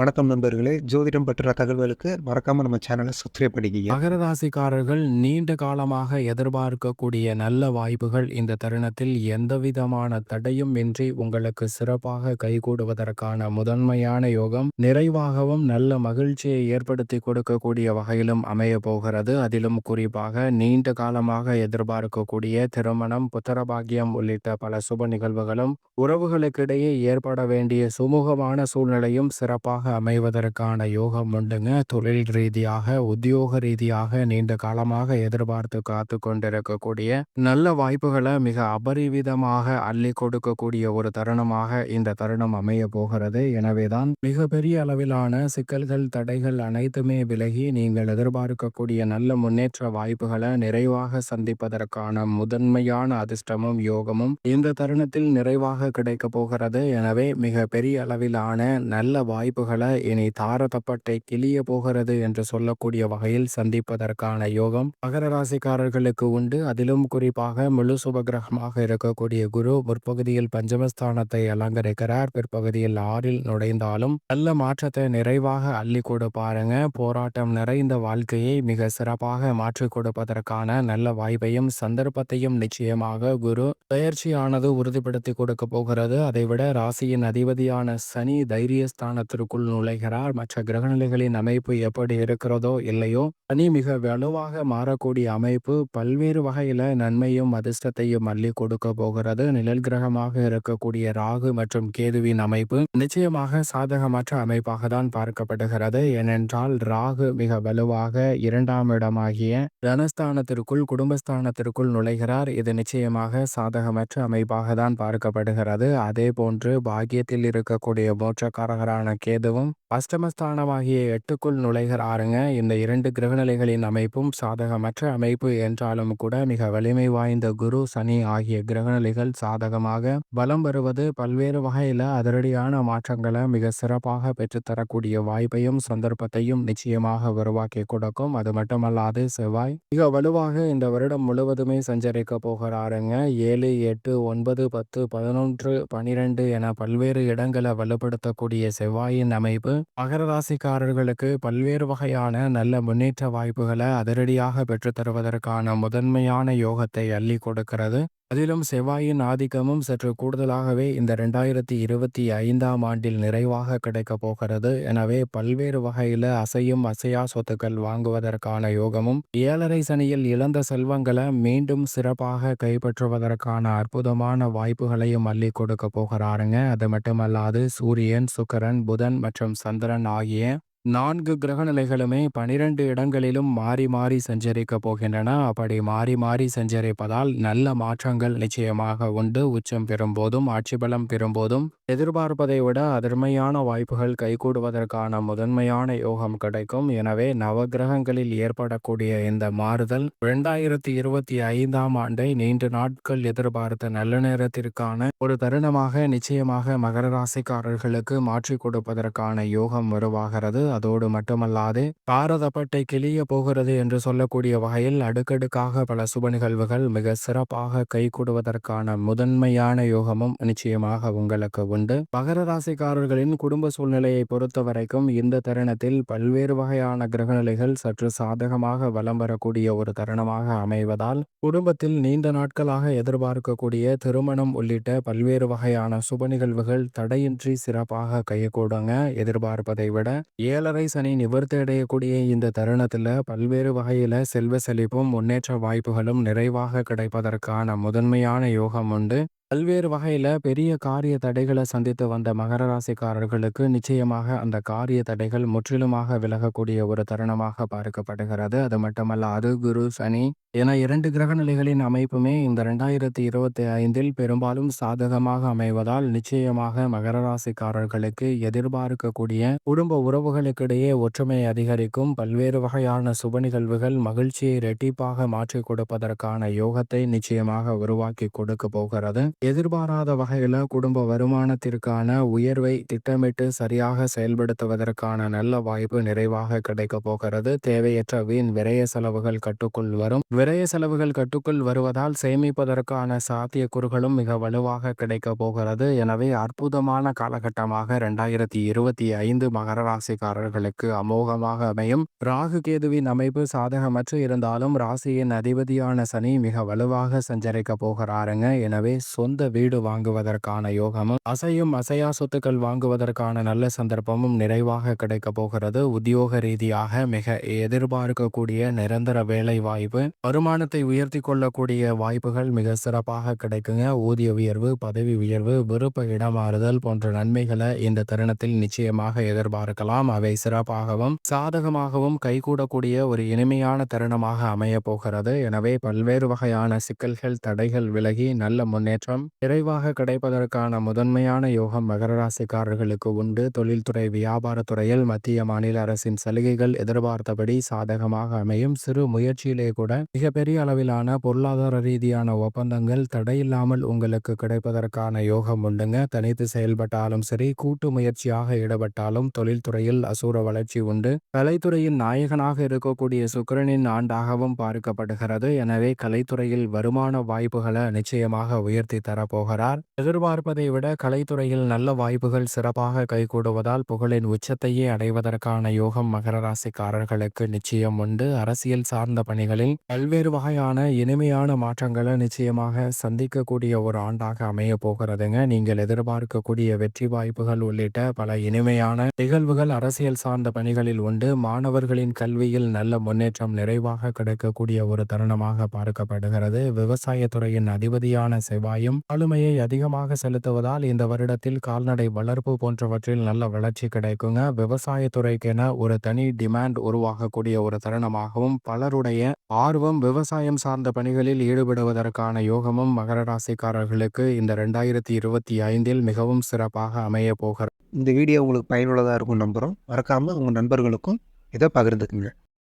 வணக்கம் நண்பர்களே. ஜோதிடம் பற்றின தகவல்களுக்கு மறக்காம நம்ம சேனலை சப்ஸ்கிரைப் பண்ணிக்கிங்க. மகர ராசிக்காரர்கள் நீண்ட காலமாக எதிர்பார்க்கக்கூடிய நல்ல வாய்ப்புகள் இந்த தருணத்தில் எந்தவிதமான தடையும் இன்றி உங்களுக்கு சிறப்பாக கைகூடுவதற்கான முதன்மையான யோகம் நிறைவாகவும் நல்ல மகிழ்ச்சியை ஏற்படுத்தி கொடுக்கக்கூடிய வகையிலும் அமைய போகிறது. அதிலும் குறிப்பாக நீண்ட காலமாக எதிர்பார்க்கக்கூடிய திருமணம் புத்திரபாகியம் உள்ளிட்ட பல சுப நிகழ்வுகளும் உறவுகளுக்கிடையே ஏற்பட வேண்டிய சுமூகமான சூழ்நிலையும் சிறப்பாக அமைவதற்கான யோகம் உண்டுங்க. தொழில் ரீதியாக உத்தியோக ரீதியாக நீண்ட காலமாக எதிர்பார்த்து காத்து கொண்டிருக்கக்கூடிய நல்ல வாய்ப்புகளை மிக அபரிவிதமாக அள்ளி கொடுக்கக்கூடிய ஒரு தருணமாக இந்த தருணம் அமைய போகிறது. எனவேதான் மிகப்பெரிய அளவிலான சிக்கல்கள் தடைகள் அனைத்துமே விலகி நீங்கள் எதிர்பார்க்கக்கூடிய நல்ல முன்னேற்ற வாய்ப்புகளை நிறைவாக சந்திப்பதற்கான முதன்மையான அதிர்ஷ்டமும் யோகமும் இந்த தருணத்தில் நிறைவாக கிடைக்க போகிறது. எனவே மிக பெரிய அளவிலான நல்ல வாய்ப்புகள் வாய்ப்புகளை இனி தாரதப்பட்டை கிளிய போகிறது என்று சொல்லக்கூடிய வகையில் சந்திப்பதற்கான யோகம் மகர ராசிக்காரர்களுக்கு உண்டு. அதிலும் குறிப்பாக முழு சுபகிரகமாக இருக்கக்கூடிய குரு முற்பகுதியில் பஞ்சமஸ்தானத்தை அலங்கரிக்கிறார். பிற்பகுதியில் ஆறில் நுழைந்தாலும் நல்ல மாற்றத்தை நிறைவாக அள்ளி கொடுப்பாருங்க போராட்டம் நிறைந்த வாழ்க்கையை மிக சிறப்பாக மாற்றிக் கொடுப்பதற்கான நல்ல வாய்ப்பையும் சந்தர்ப்பத்தையும் நிச்சயமாக குரு பயிற்சியானது உறுதிப்படுத்தி கொடுக்க போகிறது. அதைவிட ராசியின் அதிபதியான சனி தைரியஸ்தானத்திற்குள் வீட்டுக்குள் நுழைகிறார். மற்ற கிரகநிலைகளின் அமைப்பு எப்படி இருக்கிறதோ இல்லையோ சனி மிக வலுவாக மாறக்கூடிய அமைப்பு பல்வேறு வகையில நன்மையும் அதிர்ஷ்டத்தையும் அள்ளி கொடுக்க போகிறது. நிழல் கிரகமாக இருக்கக்கூடிய ராகு மற்றும் கேதுவின் அமைப்பு நிச்சயமாக சாதகமற்ற அமைப்பாக தான் பார்க்கப்படுகிறது. ஏனென்றால் ராகு மிக வலுவாக இரண்டாம் இடமாகிய தனஸ்தானத்திற்குள் குடும்பஸ்தானத்திற்குள் நுழைகிறார். இது நிச்சயமாக சாதகமற்ற அமைப்பாக தான் பார்க்கப்படுகிறது. அதே போன்று பாக்கியத்தில் இருக்கக்கூடிய மோட்சக்காரகரான கேது அதுவும் அஷ்டமஸ்தானமாகிய எட்டுக்குள் நுழைகிறாருங்க. இந்த இரண்டு கிரகநிலைகளின் அமைப்பும் சாதகமற்ற அமைப்பு என்றாலும் கூட மிக வலிமை வாய்ந்த குரு சனி ஆகிய கிரகநிலைகள் சாதகமாக பலம் வருவது பல்வேறு வகையில அதிரடியான மாற்றங்களை மிக சிறப்பாக பெற்றுத்தரக்கூடிய வாய்ப்பையும் சந்தர்ப்பத்தையும் நிச்சயமாக உருவாக்கி கொடுக்கும். அது மட்டுமல்லாது செவ்வாய் மிக வலுவாக இந்த வருடம் முழுவதுமே சஞ்சரிக்க போகிறாருங்க. ஏழு எட்டு ஒன்பது பத்து பதினொன்று பனிரெண்டு என பல்வேறு இடங்களை வலுப்படுத்தக்கூடிய செவ்வாயின் அமைப்பு மகர ராசிக்காரர்களுக்கு பல்வேறு வகையான நல்ல முன்னேற்ற வாய்ப்புகளை அதிரடியாக பெற்றுத்தருவதற்கான முதன்மையான யோகத்தை அள்ளி கொடுக்கிறது. அதிலும் செவ்வாயின் ஆதிக்கமும் சற்று கூடுதலாகவே இந்த ரெண்டாயிரத்தி இருபத்தி ஐந்தாம் ஆண்டில் நிறைவாக கிடைக்கப் போகிறது. எனவே பல்வேறு வகையில் அசையும் அசையா சொத்துக்கள் வாங்குவதற்கான யோகமும் ஏழரை சனியில் இழந்த செல்வங்களை மீண்டும் சிறப்பாக கைப்பற்றுவதற்கான அற்புதமான வாய்ப்புகளையும் அள்ளி கொடுக்க போகிறாருங்க. அது மட்டுமல்லாது சூரியன் சுக்கரன் புதன் மற்றும் சந்திரன் ஆகிய நான்கு கிரகநிலைகளுமே பனிரெண்டு இடங்களிலும் மாறி மாறி சஞ்சரிக்க போகின்றன. அப்படி மாறி மாறி சஞ்சரிப்பதால் நல்ல மாற்றங்கள் நிச்சயமாக உண்டு. உச்சம் பெறும்போதும் ஆட்சி பலம் பெறும்போதும் எதிர்பார்ப்பதை விட அதிர்மையான வாய்ப்புகள் கைகூடுவதற்கான முதன்மையான யோகம் கிடைக்கும். எனவே நவகிரகங்களில் ஏற்படக்கூடிய இந்த மாறுதல் இரண்டாயிரத்தி இருபத்தி ஐந்தாம் ஆண்டை நீண்ட நாட்கள் எதிர்பார்த்த நல்ல நேரத்திற்கான ஒரு தருணமாக நிச்சயமாக மகர ராசிக்காரர்களுக்கு மாற்றி கொடுப்பதற்கான யோகம் உருவாகிறது. அதோடு மட்டுமல்லாது பாரதப்பட்டை கிளிய போகிறது என்று சொல்லக்கூடிய வகையில் அடுக்கடுக்காக பல சுப நிகழ்வுகள் மிக சிறப்பாக கைகூடுவதற்கான முதன்மையான யோகமும் நிச்சயமாக உங்களுக்கு உண்டு. மகர ராசிக்காரர்களின் குடும்ப சூழ்நிலையை பொறுத்த வரைக்கும் இந்த தருணத்தில் பல்வேறு வகையான கிரகநிலைகள் சற்று சாதகமாக வலம் வரக்கூடிய ஒரு தருணமாக அமைவதால் குடும்பத்தில் நீண்ட நாட்களாக எதிர்பார்க்கக்கூடிய திருமணம் உள்ளிட்ட பல்வேறு வகையான சுப நிகழ்வுகள் தடையின்றி சிறப்பாக கைகூடுங்க. எதிர்பார்ப்பதை விட ஏ ஏழரை சனி நிவர்த்தி அடையக்கூடிய இந்த தருணத்தில் பல்வேறு வகையில் செல்வ செழிப்பும் முன்னேற்ற வாய்ப்புகளும் நிறைவாக கிடைப்பதற்கான முதன்மையான யோகம் உண்டு. பல்வேறு வகையில் பெரிய காரிய தடைகளை சந்தித்து வந்த மகர ராசிக்காரர்களுக்கு நிச்சயமாக அந்த காரிய தடைகள் முற்றிலுமாக விலகக்கூடிய ஒரு தருணமாக பார்க்கப்படுகிறது. அது மட்டுமல்ல அது குரு சனி என இரண்டு கிரக நிலைகளின் அமைப்புமே இந்த ரெண்டாயிரத்தி இருபத்தி ஐந்தில் பெரும்பாலும் சாதகமாக அமைவதால் நிச்சயமாக மகர ராசிக்காரர்களுக்கு எதிர்பார்க்கக்கூடிய குடும்ப உறவுகளுக்கிடையே ஒற்றுமை அதிகரிக்கும். பல்வேறு வகையான சுப நிகழ்வுகள் மகிழ்ச்சியை இரட்டிப்பாக மாற்றிக் கொடுப்பதற்கான யோகத்தை நிச்சயமாக உருவாக்கி கொடுக்க போகிறது. எதிர்பாராத வகையில் குடும்ப வருமானத்திற்கான உயர்வை திட்டமிட்டு சரியாக செயல்படுத்துவதற்கான நல்ல வாய்ப்பு நிறைவாக கிடைக்கப் போகிறது. தேவையற்ற வீண் விரய செலவுகள் கட்டுக்குள் வரும். விரய செலவுகள் கட்டுக்குள் வருவதால் சேமிப்பதற்கான சாத்தியக்கூறுகளும் மிக வலுவாக கிடைக்கப் போகிறது. எனவே அற்புதமான காலகட்டமாக இரண்டாயிரத்தி இருபத்தி ஐந்து மகர ராசிக்காரர்களுக்கு அமோகமாக அமையும். ராகு கேதுவின் அமைப்பு சாதகமற்று இருந்தாலும் ராசியின் அதிபதியான சனி மிக வலுவாக சஞ்சரிக்க போகிறாருங்க. எனவே சொந்த வீடு வாங்குவதற்கான யோகமும் அசையும் அசையா சொத்துக்கள் வாங்குவதற்கான நல்ல சந்தர்ப்பமும் நிறைவாக கிடைக்க போகிறது. உத்தியோக ரீதியாக மிக எதிர்பார்க்கக்கூடிய நிரந்தர வேலை வாய்ப்பு வருமானத்தை உயர்த்தி கொள்ளக்கூடிய வாய்ப்புகள் மிக சிறப்பாக கிடைக்குங்க. ஊதிய உயர்வு பதவி உயர்வு விருப்ப இடமாறுதல் போன்ற நன்மைகளை இந்த தருணத்தில் நிச்சயமாக எதிர்பார்க்கலாம். அவை சிறப்பாகவும் சாதகமாகவும் கைகூடக்கூடிய ஒரு இனிமையான தருணமாக அமைய போகிறது. எனவே பல்வேறு வகையான சிக்கல்கள் தடைகள் விலகி நல்ல முன்னேற்றம் விரைவாக கிடைப்பதற்கான முதன்மையான யோகம் மகர ராசிக்காரர்களுக்கு உண்டு. தொழில்துறை வியாபாரத்துறையில் மத்திய மாநில அரசின் சலுகைகள் எதிர்பார்த்தபடி சாதகமாக அமையும். சிறு முயற்சியிலே கூட மிகப்பெரிய அளவிலான பொருளாதார ரீதியான ஒப்பந்தங்கள் தடையில்லாமல் உங்களுக்கு கிடைப்பதற்கான யோகம் உண்டுங்க. தனித்து செயல்பட்டாலும் சரி கூட்டு முயற்சியாக ஈடுபட்டாலும் தொழில்துறையில் அசூர வளர்ச்சி உண்டு. கலைத்துறையின் நாயகனாக இருக்கக்கூடிய சுக்கிரனின் ஆண்டாகவும் பார்க்கப்படுகிறது. எனவே கலைத்துறையில் வருமான வாய்ப்புகளை நிச்சயமாக உயர்த்தி தரப்போகிறார். எதிர்பார்ப்பதை விட கலைத்துறையில் நல்ல வாய்ப்புகள் சிறப்பாக கைகூடுவதால் புகழின் உச்சத்தையே அடைவதற்கான யோகம் மகர ராசிக்காரர்களுக்கு நிச்சயம் உண்டு. அரசியல் சார்ந்த பணிகளில் பல்வேறு வகையான இனிமையான மாற்றங்களை நிச்சயமாக சந்திக்கக்கூடிய ஒரு ஆண்டாக அமைய போகிறதுங்க. நீங்கள் எதிர்பார்க்கக்கூடிய வெற்றி வாய்ப்புகள் உள்ளிட்ட பல இனிமையான நிகழ்வுகள் அரசியல் சார்ந்த பணிகளில் உண்டு. மாணவர்களின் கல்வியில் நல்ல முன்னேற்றம் நிறைவாக கிடைக்கக்கூடிய ஒரு தருணமாக பார்க்கப்படுகிறது. விவசாயத்துறையின் அதிபதியான செவ்வாயும் ஆளுமையை அதிகமாக செலுத்துவதால் இந்த வருடத்தில் கால்நடை வளர்ப்பு போன்றவற்றில் நல்ல வளர்ச்சி கிடைக்குங்க. விவசாயத்துறைக்கென ஒரு தனி டிமாண்ட் உருவாகக்கூடிய ஒரு தருணமாகவும் பலருடைய ஆர்வம் விவசாயம் சார்ந்த பணிகளில் ஈடுபடுவதற்கான யோகமும் மகர ராசிக்காரர்களுக்கு இந்த ரெண்டாயிரத்தி இருபத்தி ஐந்தில் மிகவும் சிறப்பாக அமைய போகிறது இந்த வீடியோ உங்களுக்கு பயனுள்ளதாக இருக்கும் நம்புகிறோம் மறக்காமல் உங்கள் நண்பர்களுக்கும் இதை பகிர்ந்துக்குங்க.